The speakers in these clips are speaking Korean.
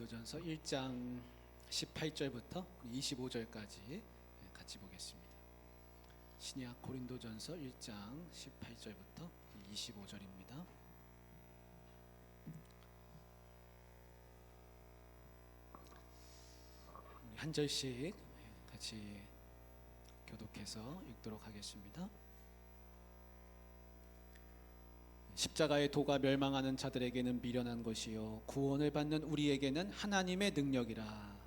고린도전서 1장 18절부터 25절까지 같이 보겠습니다. 신약 고린도전서 1장 18절부터 25절입니다. 한 절씩 같이 교독해서 읽도록 하겠습니다. 십자가의 도가 멸망하는 자들에게는 미련한 것이요. 구원을 받는 우리에게는 하나님의 능력이라.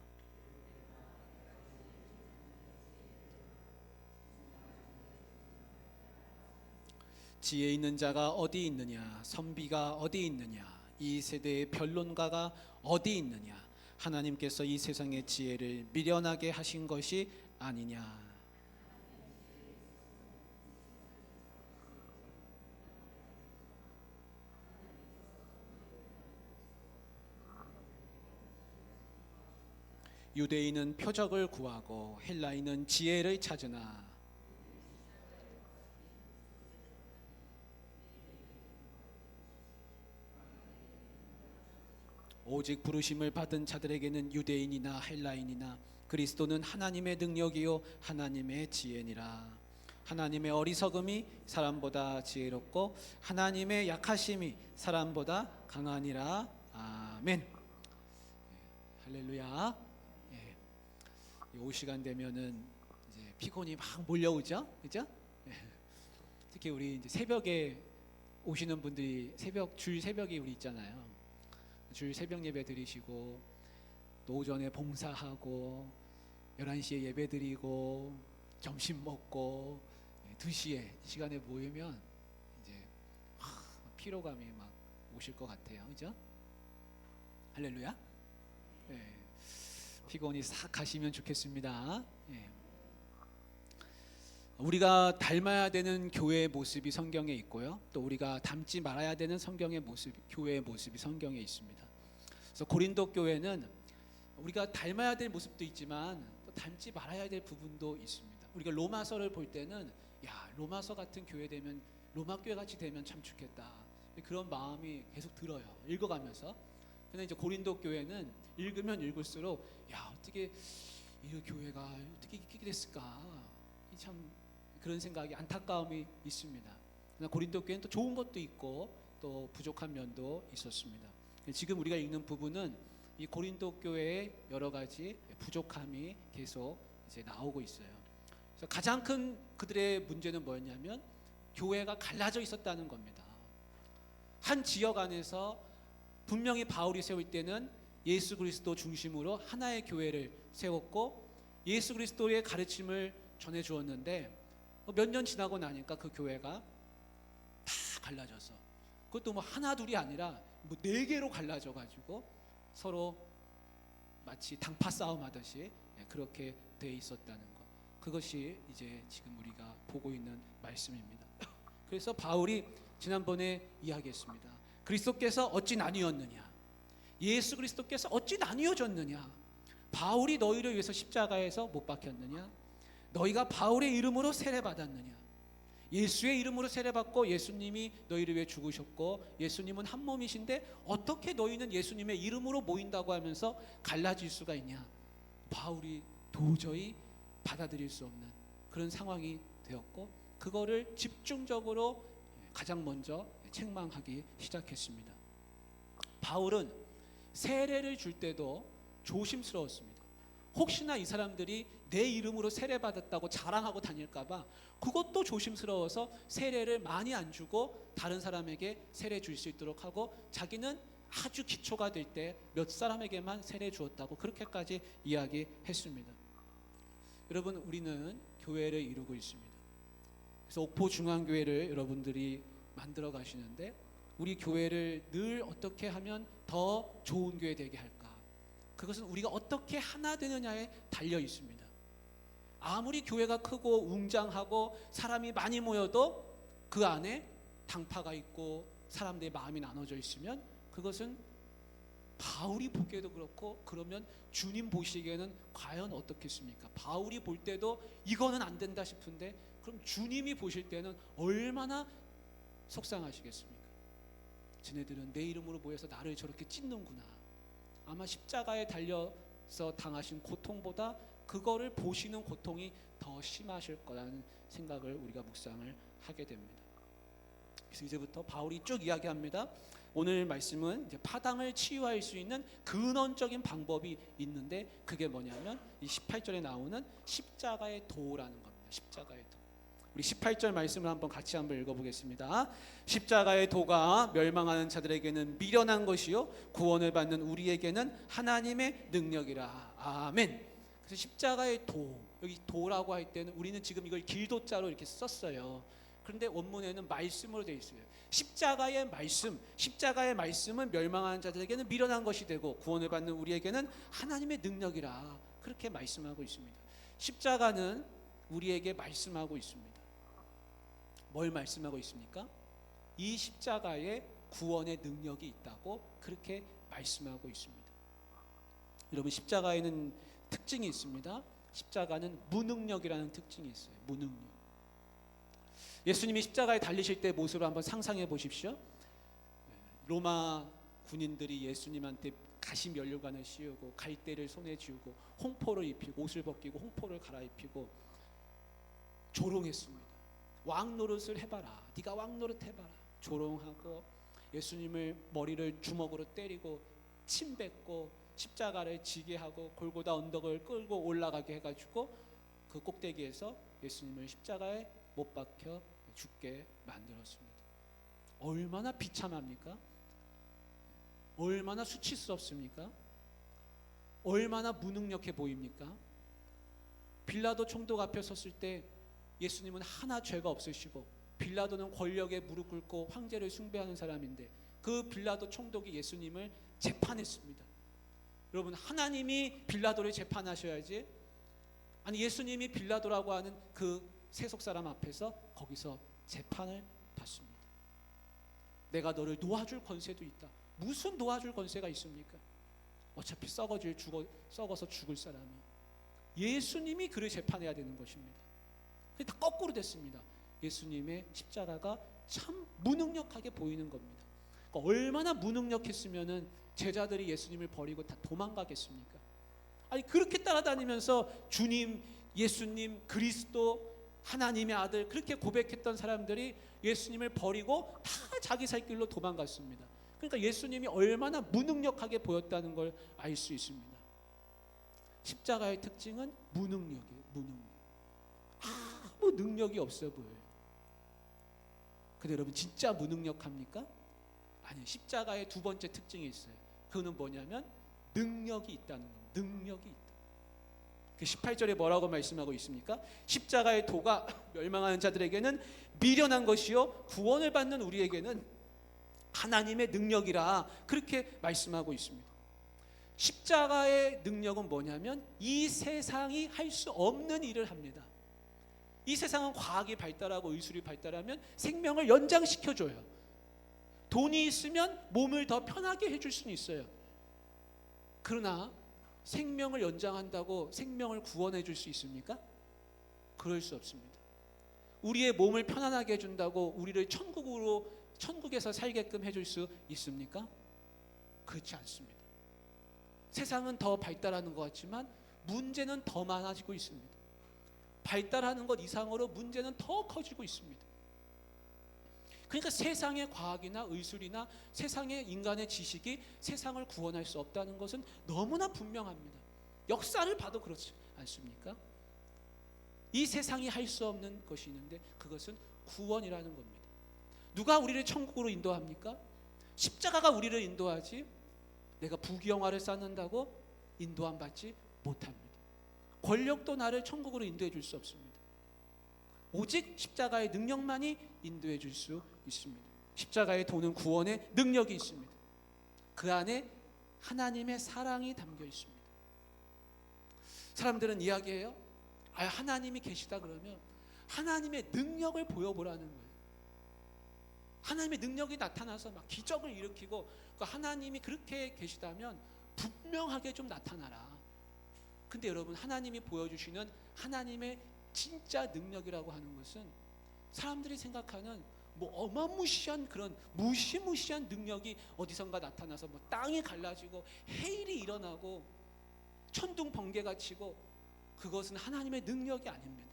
지혜 있는 자가 어디 있느냐? 선비가 어디 있느냐? 이 세대의 변론가가 어디 있느냐? 하나님께서 이 세상의 지혜를 미련하게 하신 것이 아니냐 유대인은 표적을 구하고 헬라인은 지혜를 찾으나. 오직 부르심을 받은 자들에게는 유대인이나 헬라인이나 그리스도는 하나님의 능력이요 하나님의 지혜니라. 하나님의 어리석음이 사람보다 지혜롭고 하나님의 약하심이 사람보다 강하니라. 아멘. 예, 할렐루야 오후 시간 되면은 이제 피곤이 막 몰려오죠, 그죠? 예. 특히 우리 이제 새벽에 오시는 분들이 새벽 줄 새벽이 우리 있잖아요. 줄 새벽 예배 드리시고 또 오전에 봉사하고 11시에 예배 드리고 점심 먹고 2시에 이 시간에 모이면 이제 하, 피로감이 막 오실 것 같아요. 그죠? 할렐루야. 예. 피곤이 싹 가시면 좋겠습니다. 예. 우리가 닮아야 되는 교회의 모습이 성경에 있고요. 또 우리가 닮지 말아야 되는 성경의 모습, 교회의 모습이 성경에 있습니다. 그래서 고린도 교회는 우리가 닮아야 될 모습도 있지만 또 닮지 말아야 될 부분도 있습니다. 우리가 로마서를 볼 때는 야 로마서 같은 교회 되면 로마 교회 같이 되면 참 좋겠다 그런 마음이 계속 들어요. 읽어가면서. 근데 이제 고린도 교회는 읽으면 읽을수록 야 어떻게 이 교회가 어떻게 이렇게 됐을까 이참 그런 생각이 안타까움이 있습니다. 고린도 교회는 또 좋은 것도 있고 또 부족한 면도 있었습니다. 지금 우리가 읽는 부분은 이 고린도 교회의 여러 가지 부족함이 계속 이제 나오고 있어요. 그래서 가장 큰 그들의 문제는 뭐였냐면 교회가 갈라져 있었다는 겁니다. 한 지역 안에서 분명히 바울이 세울 때는 예수 그리스도 중심으로 하나의 교회를 세웠고 예수 그리스도의 가르침을 전해 주었는데 몇 년 지나고 나니까 그 교회가 다 갈라져서 그것도 뭐 하나 둘이 아니라 뭐 네 개로 갈라져 가지고 서로 마치 당파 싸움 하듯이 그렇게 돼 있었다는 것. 그것이 이제 지금 우리가 보고 있는 말씀입니다. 그래서 바울이 지난번에 이야기했습니다. 그리스도께서 어찌 나뉘었느냐? 예수 그리스도께서 어찌 나뉘어졌느냐? 바울이 너희를 위해서 십자가에서 못 박혔느냐? 너희가 바울의 이름으로 세례 받았느냐? 예수의 이름으로 세례 받고 예수님이 너희를 위해 죽으셨고 예수님은 한 몸이신데 어떻게 너희는 예수님의 이름으로 모인다고 하면서 갈라질 수가 있냐? 바울이 도저히 받아들일 수 없는 그런 상황이 되었고 그거를 집중적으로 가장 먼저 책망하기 시작했습니다. 바울은 세례를 줄 때도 조심스러웠습니다. 혹시나 이 사람들이 내 이름으로 세례 받았다고 자랑하고 다닐까봐 그것도 조심스러워서 세례를 많이 안 주고 다른 사람에게 세례 줄 수 있도록 하고 자기는 아주 기초가 될 때 몇 사람에게만 세례 주었다고 그렇게까지 이야기했습니다. 여러분 우리는 교회를 이루고 있습니다. 그래서 옥포 중앙교회를 여러분들이 만들어 가시는데 우리 교회를 늘 어떻게 하면 더 좋은 교회 되게 할까? 그것은 우리가 어떻게 하나 되느냐에 달려 있습니다. 아무리 교회가 크고 웅장하고 사람이 많이 모여도 그 안에 당파가 있고 사람들의 마음이 나눠져 있으면 그것은 바울이 보기에도 그렇고 그러면 주님 보시기에는 과연 어떻겠습니까? 바울이 볼 때도 이거는 안 된다 싶은데 그럼 주님이 보실 때는 얼마나 속상하시겠습니까? 쟤네들은 내 이름으로 모여서 나를 저렇게 찢는구나. 아마 십자가에 달려서 당하신 고통보다 그거를 보시는 고통이 더 심하실 거라는 생각을 우리가 묵상을 하게 됩니다. 그래서 이제부터 바울이 쭉 이야기합니다. 오늘 말씀은 파당을 치유할 수 있는 근원적인 방법이 있는데 그게 뭐냐면 이 18절에 나오는 십자가의 도라는 겁니다. 십자가의 도. 우리 18절 말씀을 한번 같이 한번 읽어보겠습니다. 십자가의 도가 멸망하는 자들에게는 미련한 것이요 구원을 받는 우리에게는 하나님의 능력이라. 아멘. 그래서 십자가의 도 여기 도라고 할 때는 우리는 지금 이걸 길도자로 이렇게 썼어요. 그런데 원문에는 말씀으로 되어 있어요. 십자가의 말씀, 십자가의 말씀은 멸망하는 자들에게는 미련한 것이 되고 구원을 받는 우리에게는 하나님의 능력이라 그렇게 말씀하고 있습니다. 십자가는 우리에게 말씀하고 있습니다. 뭘 말씀하고 있습니까? 이 십자가에 구원의 능력이 있다고 그렇게 말씀하고 있습니다. 여러분 십자가에는 특징이 있습니다. 십자가는 무능력이라는 특징이 있어요. 무능력. 예수님이 십자가에 달리실 때 모습을 한번 상상해 보십시오. 로마 군인들이 예수님한테 가시 면류관을 씌우고 갈대를 손에 쥐고 홍포를 입히고 옷을 벗기고 홍포를 갈아입히고 조롱했습니다. 왕 노릇을 해봐라. 네가 왕 노릇 해봐라. 조롱하고 예수님을 머리를 주먹으로 때리고 침 뱉고 십자가를 지게 하고 골고다 언덕을 끌고 올라가게 해가지고 그 꼭대기에서 예수님을 십자가에 못 박혀 죽게 만들었습니다. 얼마나 비참합니까? 얼마나 수치스럽습니까? 얼마나 무능력해 보입니까? 빌라도 총독 앞에 섰을 때 예수님은 하나 죄가 없으시고 빌라도는 권력에 무릎 꿇고 황제를 숭배하는 사람인데 그 빌라도 총독이 예수님을 재판했습니다. 여러분 하나님이 빌라도를 재판하셔야지 아니 예수님이 빌라도라고 하는 그 세속 사람 앞에서 거기서 재판을 받습니다. 내가 너를 놓아줄 권세도 있다. 무슨 놓아줄 권세가 있습니까? 어차피 썩어질 죽어 썩어서 죽을 사람이 예수님이 그를 재판해야 되는 것입니다. 그게 다 거꾸로 됐습니다. 예수님의 십자가가 참 무능력하게 보이는 겁니다. 그러니까 얼마나 무능력했으면은 제자들이 예수님을 버리고 다 도망가겠습니까? 아니 그렇게 따라다니면서 주님, 예수님, 그리스도, 하나님의 아들 그렇게 고백했던 사람들이 예수님을 버리고 다 자기 살 길로 도망갔습니다. 그러니까 예수님이 얼마나 무능력하게 보였다는 걸 알 수 있습니다. 십자가의 특징은 무능력이에요. 무능력. 아 무 능력이 없어 보여요. 근데 여러분 진짜 무능력합니까? 아니 십자가의 두 번째 특징이 있어요. 그거는 뭐냐면 능력이 있다는 겁니다. 능력이 있다. 그 18절에 뭐라고 말씀하고 있습니까? 십자가의 도가 멸망하는 자들에게는 미련한 것이요 구원을 받는 우리에게는 하나님의 능력이라 그렇게 말씀하고 있습니다. 십자가의 능력은 뭐냐면 이 세상이 할 수 없는 일을 합니다. 이 세상은 과학이 발달하고 의술이 발달하면 생명을 연장시켜 줘요. 돈이 있으면 몸을 더 편하게 해줄 수는 있어요. 그러나 생명을 연장한다고 생명을 구원해 줄 수 있습니까? 그럴 수 없습니다. 우리의 몸을 편안하게 해준다고 우리를 천국으로 천국에서 살게끔 해줄 수 있습니까? 그렇지 않습니다. 세상은 더 발달하는 것 같지만 문제는 더 많아지고 있습니다. 발달하는 것 이상으로 문제는 더 커지고 있습니다. 그러니까 세상의 과학이나 의술이나 세상의 인간의 지식이 세상을 구원할 수 없다는 것은 너무나 분명합니다. 역사를 봐도 그렇지 않습니까? 이 세상이 할 수 없는 것이 있는데 그것은 구원이라는 겁니다. 누가 우리를 천국으로 인도합니까? 십자가가 우리를 인도하지 내가 부귀영화를 쌓는다고 인도함 받지 못합니다. 권력도 나를 천국으로 인도해 줄 수 없습니다. 오직 십자가의 능력만이 인도해 줄 수 있습니다. 십자가의 도는 구원의 능력이 있습니다. 그 안에 하나님의 사랑이 담겨 있습니다. 사람들은 이야기해요. 아, 하나님이 계시다 그러면 하나님의 능력을 보여보라는 거예요. 하나님의 능력이 나타나서 막 기적을 일으키고 그 하나님이 그렇게 계시다면 분명하게 좀 나타나라. 근데 여러분 하나님이 보여주시는 하나님의 진짜 능력이라고 하는 것은 사람들이 생각하는 뭐 어마무시한 그런 무시무시한 능력이 어디선가 나타나서 뭐 땅이 갈라지고 해일이 일어나고 천둥 번개가 치고 그것은 하나님의 능력이 아닙니다.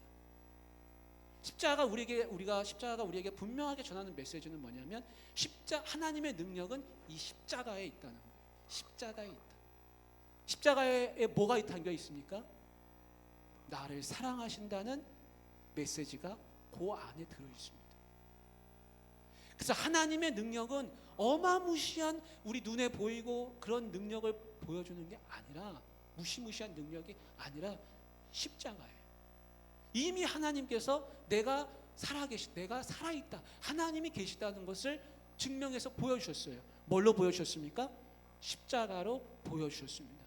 십자가 우리에게 우리가 십자가가 우리에게 분명하게 전하는 메시지는 뭐냐면 십자 하나님의 능력은 이 십자가에 있다는 거예요. 십자가에 있다. 십자가에 뭐가 담겨 있습니까? 나를 사랑하신다는 메시지가 그 안에 들어 있습니다. 그래서 하나님의 능력은 어마무시한 우리 눈에 보이고 그런 능력을 보여주는 게 아니라 무시무시한 능력이 아니라 십자가예요. 이미 하나님께서 내가 살아계시, 내가 살아있다. 하나님이 계시다는 것을 증명해서 보여주셨어요. 뭘로 보여주셨습니까? 십자가로 보여주셨습니다.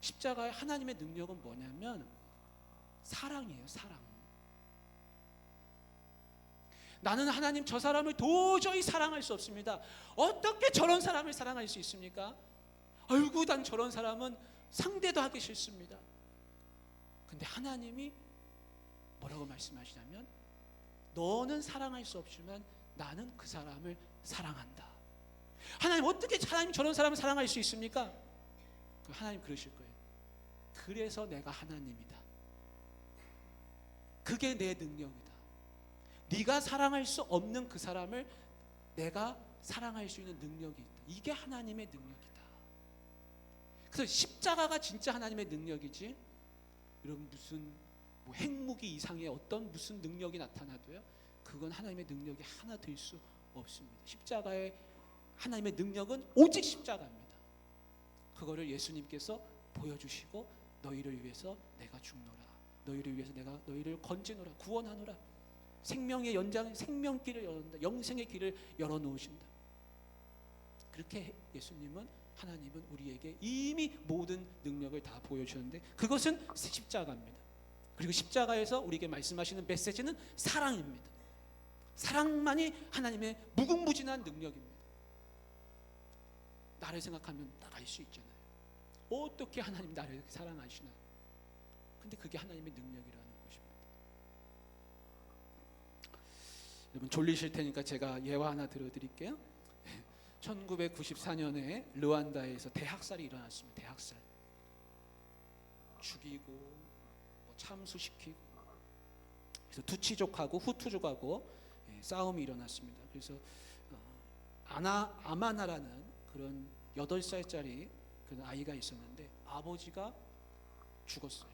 십자가의 하나님의 능력은 뭐냐면 사랑이에요, 사랑. 나는 하나님 저 사람을 도저히 사랑할 수 없습니다. 어떻게 저런 사람을 사랑할 수 있습니까? 아이고, 난 저런 사람은 상대도 하기 싫습니다. 근데 하나님이 뭐라고 말씀하시냐면 너는 사랑할 수 없지만 나는 그 사람을 사랑한다. 하나님 어떻게 하나님 저런 사람을 사랑할 수 있습니까? 그 하나님 그러실 거예요. 그래서 내가 하나님이다. 그게 내 능력이다. 네가 사랑할 수 없는 그 사람을 내가 사랑할 수 있는 능력이 있다. 이게 하나님의 능력이다. 그래서 십자가가 진짜 하나님의 능력이지. 이런 무슨 뭐 핵무기 이상의 어떤 무슨 능력이 나타나도요. 그건 하나님의 능력이 하나 될 수 없습니다. 십자가의 하나님의 능력은 오직 십자가입니다. 그거를 예수님께서 보여주시고 너희를 위해서 내가 죽노라. 너희를 위해서 내가 너희를 건지노라. 구원하노라. 생명의 연장, 생명길을 열어놓는다. 영생의 길을 열어놓으신다. 그렇게 예수님은 하나님은 우리에게 이미 모든 능력을 다 보여주셨는데 그것은 십자가입니다. 그리고 십자가에서 우리에게 말씀하시는 메시지는 사랑입니다. 사랑만이 하나님의 무궁무진한 능력입니다. 나를 생각하면 나갈 수 있잖아요. 어떻게 하나님 나를 이렇게 사랑하시나? 근데 그게 하나님의 능력이라는 것입니다. 여러분 졸리실 테니까 제가 예화 하나 들어드릴게요. 1994년에 르완다에서 대학살이 일어났습니다. 대학살. 죽이고 뭐 참수시키고 그래서 투치족하고 후투족하고 예, 싸움이 일어났습니다. 그래서 어, 아나 아마나라는 그런 8살짜리 그런 아이가 있었는데 아버지가 죽었어요.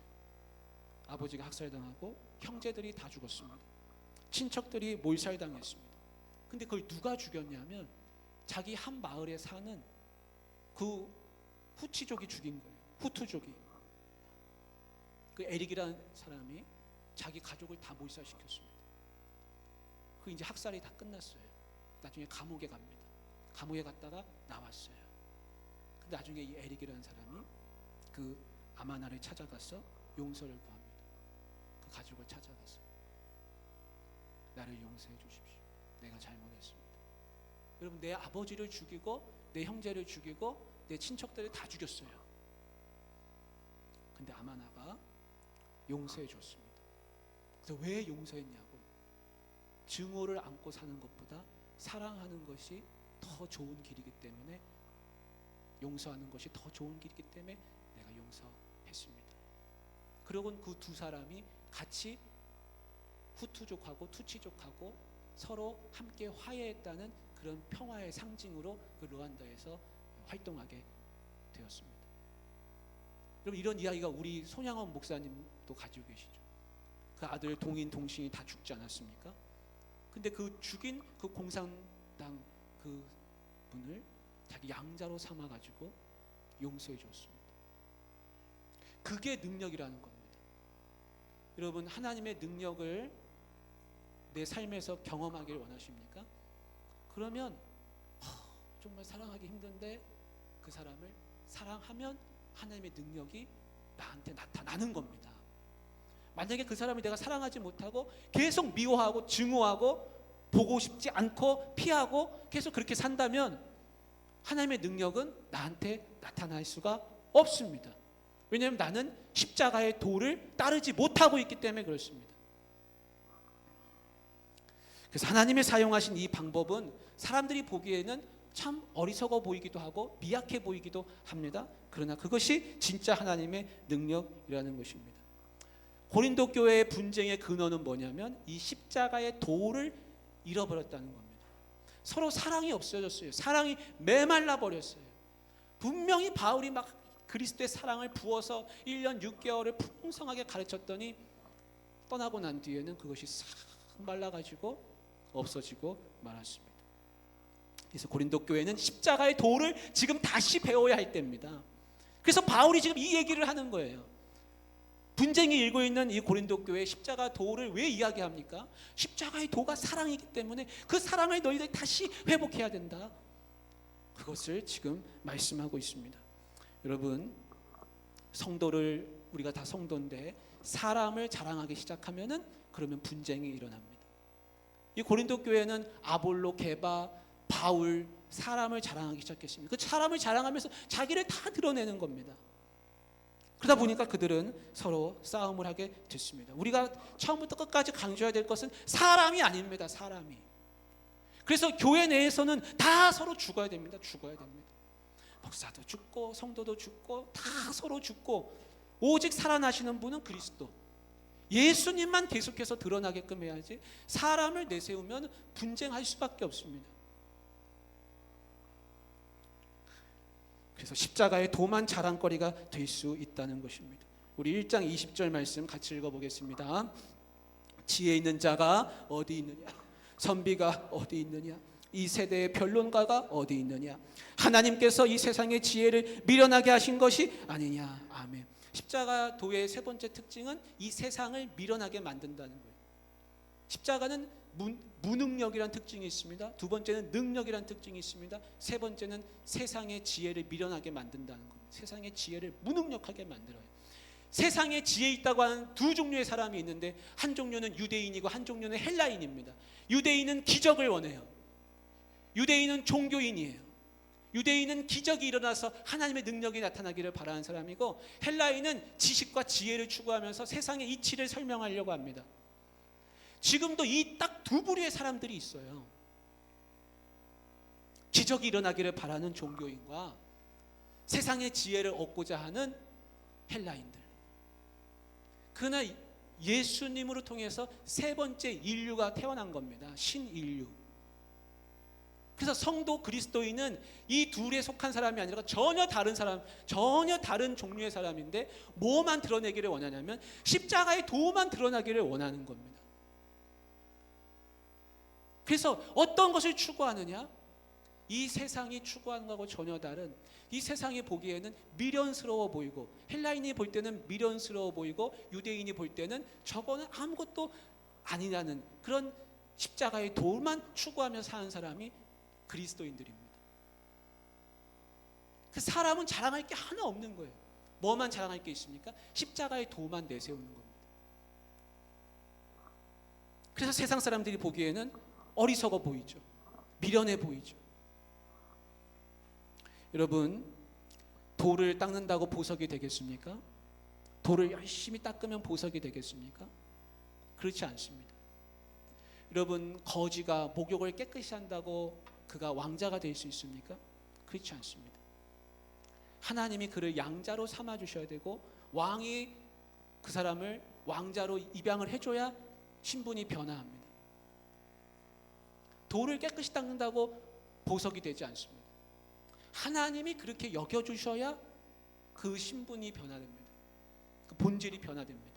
아버지가 학살당하고 형제들이 다 죽었습니다. 친척들이 몰살당했습니다. 근데 그걸 누가 죽였냐면 자기 한 마을에 사는 그 후치족이 죽인 거예요. 후투족이. 그 에릭이라는 사람이 자기 가족을 다 몰살시켰습니다. 그 이제 학살이 다 끝났어요. 나중에 감옥에 갑니다. 감옥에 갔다가 나왔어요. 근데 나중에 이 에릭이라는 사람이 그 아마나를 찾아가서 용서를 구합니다. 그 가족을 찾아가서 나를 용서해 주십시오. 내가 잘못했습니다. 여러분 내 아버지를 죽이고 내 형제를 죽이고 내 친척들을 다 죽였어요. 근데 아마나가 용서해 줬습니다. 그래서 왜 용서했냐고? 증오를 안고 사는 것보다 사랑하는 것이 더 좋은 길이기 때문에 용서하는 것이 더 좋은 길이기 때문에 내가 용서했습니다. 그러곤 그 두 사람이 같이 후투족하고 투치족하고 서로 함께 화해했다는 그런 평화의 상징으로 그 르완다에서 활동하게 되었습니다. 여러분 이런 이야기가 우리 손양원 목사님도 가지고 계시죠. 그 아들 동인 동신이 다 죽지 않았습니까? 근데 그 죽인 그 공산당 그 분을 자기 양자로 삼아 가지고 용서해 줬습니다. 그게 능력이라는 겁니다. 여러분 하나님의 능력을 내 삶에서 경험하기를 원하십니까? 그러면 하, 정말 사랑하기 힘든데 그 사람을 사랑하면 하나님의 능력이 나한테 나타나는 겁니다. 만약에 그 사람을 내가 사랑하지 못하고 계속 미워하고 증오하고 보고 싶지 않고 피하고 계속 그렇게 산다면 하나님의 능력은 나한테 나타날 수가 없습니다. 왜냐하면 나는 십자가의 도를 따르지 못하고 있기 때문에 그렇습니다. 그래서 하나님이 사용하신 이 방법은 사람들이 보기에는 참 어리석어 보이기도 하고 미약해 보이기도 합니다. 그러나 그것이 진짜 하나님의 능력이라는 것입니다. 고린도 교회의 분쟁의 근원은 뭐냐면 이 십자가의 도를 잃어버렸다는 겁니다. 서로 사랑이 없어졌어요. 사랑이 메말라 버렸어요. 분명히 바울이 막 그리스도의 사랑을 부어서 1년 6개월을 풍성하게 가르쳤더니 떠나고 난 뒤에는 그것이 싹 말라가지고 없어지고 말았습니다. 그래서 고린도 교회는 십자가의 도를 지금 다시 배워야 할 때입니다. 그래서 바울이 지금 이 얘기를 하는 거예요. 분쟁이 일고 있는 이 고린도 교회 십자가 도를 왜 이야기합니까? 십자가의 도가 사랑이기 때문에 그 사랑을 너희들 다시 회복해야 된다. 그것을 지금 말씀하고 있습니다. 여러분 성도를 우리가 다 성도인데 사람을 자랑하기 시작하면은 그러면 분쟁이 일어납니다. 이 고린도 교회는 아볼로, 게바, 바울 사람을 자랑하기 시작했습니다. 그 사람을 자랑하면서 자기를 다 드러내는 겁니다. 그러다 보니까 그들은 서로 싸움을 하게 됐습니다. 우리가 처음부터 끝까지 강조해야 될 것은 사람이 아닙니다. 사람이. 그래서 교회 내에서는 다 서로 죽어야 됩니다. 죽어야 됩니다. 목사도 죽고 성도도 죽고 다 서로 죽고 오직 살아나시는 분은 그리스도. 예수님만 계속해서 드러나게끔 해야지 사람을 내세우면 분쟁할 수밖에 없습니다. 그래서 십자가의 도만 자랑거리가 될 수 있다는 것입니다. 우리 1장 20절 말씀 같이 읽어보겠습니다. 지혜 있는 자가 어디 있느냐? 선비가 어디 있느냐? 이 세대의 변론가가 어디 있느냐? 하나님께서 이 세상의 지혜를 미련하게 하신 것이 아니냐? 아멘. 십자가 도의 세 번째 특징은 이 세상을 미련하게 만든다는 거예요. 십자가는 무, 무능력이란 특징이 있습니다. 두 번째는 능력이란 특징이 있습니다. 세 번째는 세상의 지혜를 미련하게 만든다는 겁니다. 세상의 지혜를 무능력하게 만들어요. 세상에 지혜 있다고 하는 두 종류의 사람이 있는데 한 종류는 유대인이고 한 종류는 헬라인입니다. 유대인은 기적을 원해요. 유대인은 종교인이에요. 유대인은 기적이 일어나서 하나님의 능력이 나타나기를 바라는 사람이고 헬라인은 지식과 지혜를 추구하면서 세상의 이치를 설명하려고 합니다. 지금도 이 딱 두 부류의 사람들이 있어요. 기적이 일어나기를 바라는 종교인과 세상의 지혜를 얻고자 하는 헬라인들. 그러나 예수님으로 통해서 세 번째 인류가 태어난 겁니다. 신인류. 그래서 성도 그리스도인은 이 둘에 속한 사람이 아니라 전혀 다른 사람, 전혀 다른 종류의 사람인데 뭐만 드러내기를 원하냐면 십자가의 도만 드러나기를 원하는 겁니다. 그래서 어떤 것을 추구하느냐? 이 세상이 추구하는 것하고 전혀 다른 이 세상이 보기에는 미련스러워 보이고 헬라인이 볼 때는 미련스러워 보이고 유대인이 볼 때는 저거는 아무것도 아니라는 그런 십자가의 도만 추구하며 사는 사람이 그리스도인들입니다. 그 사람은 자랑할 게 하나 없는 거예요. 뭐만 자랑할 게 있습니까? 십자가의 도만 내세우는 겁니다. 그래서 세상 사람들이 보기에는 어리석어 보이죠. 미련해 보이죠. 여러분, 돌을 닦는다고 보석이 되겠습니까? 돌을 열심히 닦으면 보석이 되겠습니까? 그렇지 않습니다. 여러분, 거지가 목욕을 깨끗이 한다고 그가 왕자가 될 수 있습니까? 그렇지 않습니다. 하나님이 그를 양자로 삼아 주셔야 되고 왕이 그 사람을 왕자로 입양을 해줘야 신분이 변화합니다. 돌을 깨끗이 닦는다고 보석이 되지 않습니다. 하나님이 그렇게 여겨주셔야 그 신분이 변화됩니다. 그 본질이 변화됩니다.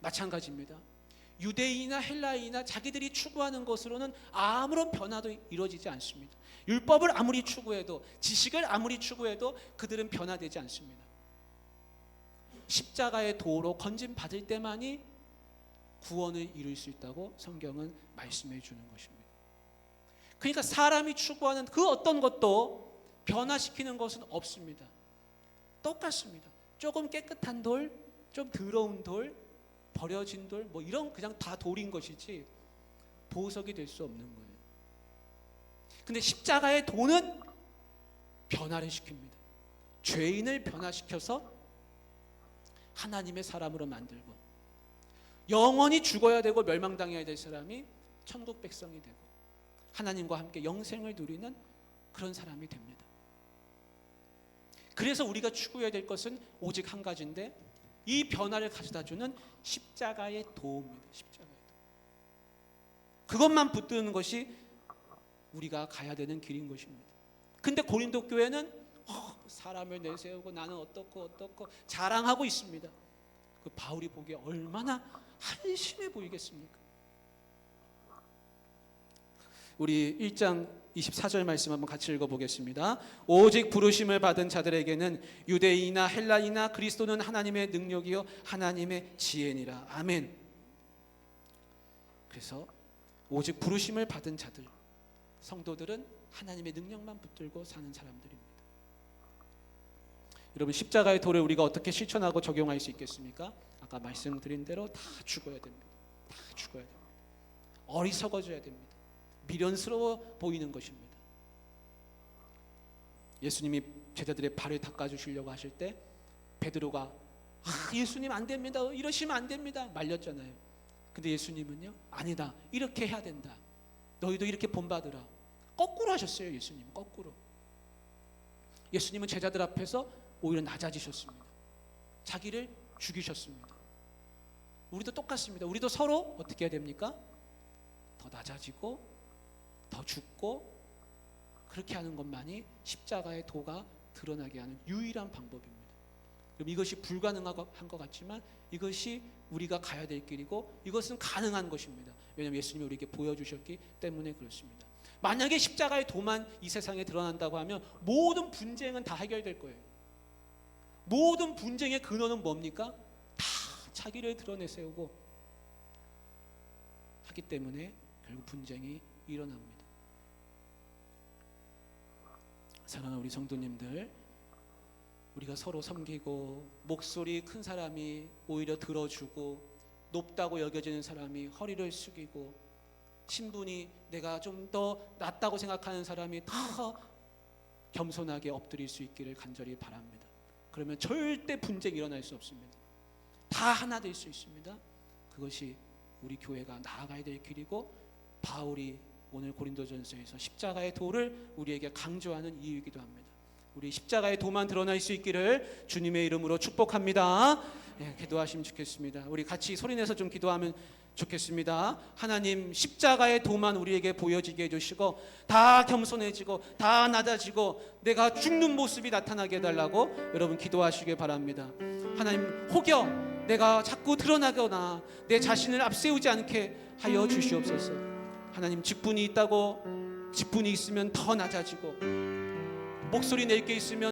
마찬가지입니다. 유대인이나 헬라인이나 자기들이 추구하는 것으로는 아무런 변화도 이루어지지 않습니다. 율법을 아무리 추구해도 지식을 아무리 추구해도 그들은 변화되지 않습니다. 십자가의 도로 건진 받을 때만이 구원을 이룰 수 있다고 성경은 말씀해 주는 것입니다. 그러니까 사람이 추구하는 그 어떤 것도 변화시키는 것은 없습니다. 똑같습니다. 조금 깨끗한 돌, 좀 더러운 돌, 버려진 돌, 뭐 이런 그냥 다 돌인 것이지 보석이 될 수 없는 거예요. 근데 십자가의 도는 변화를 시킵니다. 죄인을 변화시켜서 하나님의 사람으로 만들고 영원히 죽어야 되고 멸망당해야 될 사람이 천국 백성이 되고 하나님과 함께 영생을 누리는 그런 사람이 됩니다. 그래서 우리가 추구해야 될 것은 오직 한 가지인데 이 변화를 가져다 주는 십자가의 도움입니다. 십자가의 도움. 그것만 붙드는 것이 우리가 가야 되는 길인 것입니다. 근데 고린도 교회는 어, 사람을 내세우고 나는 어떻고 어떻고 자랑하고 있습니다. 그 바울이 보기에 얼마나 한심해 보이겠습니까? 우리 1장 24절 말씀 한번 같이 읽어보겠습니다. 오직 부르심을 받은 자들에게는 유대인이나 헬라이나 그리스도는 하나님의 능력이요 하나님의 지혜니라. 아멘. 그래서 오직 부르심을 받은 자들 성도들은 하나님의 능력만 붙들고 사는 사람들입니다. 여러분 십자가의 도를 우리가 어떻게 실천하고 적용할 수 있겠습니까? 아까 말씀드린 대로 다 죽어야 됩니다. 다 죽어야 됩니다. 어리석어져야 됩니다. 미련스러워 보이는 것입니다. 예수님이 제자들의 발을 닦아 주시려고 하실 때 베드로가 아, 예수님 안 됩니다. 이러시면 안 됩니다. 말렸잖아요. 근데 예수님은요. 아니다. 이렇게 해야 된다. 너희도 이렇게 본받으라. 거꾸로 하셨어요. 예수님. 거꾸로. 예수님은 제자들 앞에서 오히려 낮아지셨습니다. 자기를 죽이셨습니다. 우리도 똑같습니다. 우리도 서로 어떻게 해야 됩니까? 더 낮아지고 더 죽고 그렇게 하는 것만이 십자가의 도가 드러나게 하는 유일한 방법입니다. 그럼 이것이 불가능한 것 같지만 이것이 우리가 가야 될 길이고 이것은 가능한 것입니다. 왜냐하면 예수님이 우리에게 보여주셨기 때문에 그렇습니다. 만약에 십자가의 도만 이 세상에 드러난다고 하면 모든 분쟁은 다 해결될 거예요. 모든 분쟁의 근원은 뭡니까? 다 자기를 드러내 세우고 하기 때문에 결국 분쟁이 일어납니다. 사랑하는 우리 성도님들, 우리가 서로 섬기고 목소리 큰 사람이 오히려 들어주고 높다고 여겨지는 사람이 허리를 숙이고 신분이 내가 좀 더 낫다고 생각하는 사람이 더 겸손하게 엎드릴 수 있기를 간절히 바랍니다. 그러면 절대 분쟁이 일어날 수 없습니다. 다 하나 될 수 있습니다. 그것이 우리 교회가 나아가야 될 길이고 바울이 오늘 고린도전서에서 십자가의 도를 우리에게 강조하는 이유이기도 합니다. 우리 십자가의 도만 드러날 수 있기를 주님의 이름으로 축복합니다. 예, 기도하시면 좋겠습니다. 우리 같이 소리내서 좀 기도하면 좋겠습니다. 하나님 십자가의 도만 우리에게 보여지게 해주시고 다 겸손해지고 다 낮아지고 내가 죽는 모습이 나타나게 해달라고 여러분 기도하시길 바랍니다. 하나님 혹여 내가 자꾸 드러나거나 내 자신을 앞세우지 않게 하여 주시옵소서. 하나님 직분이 있다고 직분이 있으면 더 낮아지고 목소리 낼 게 있으면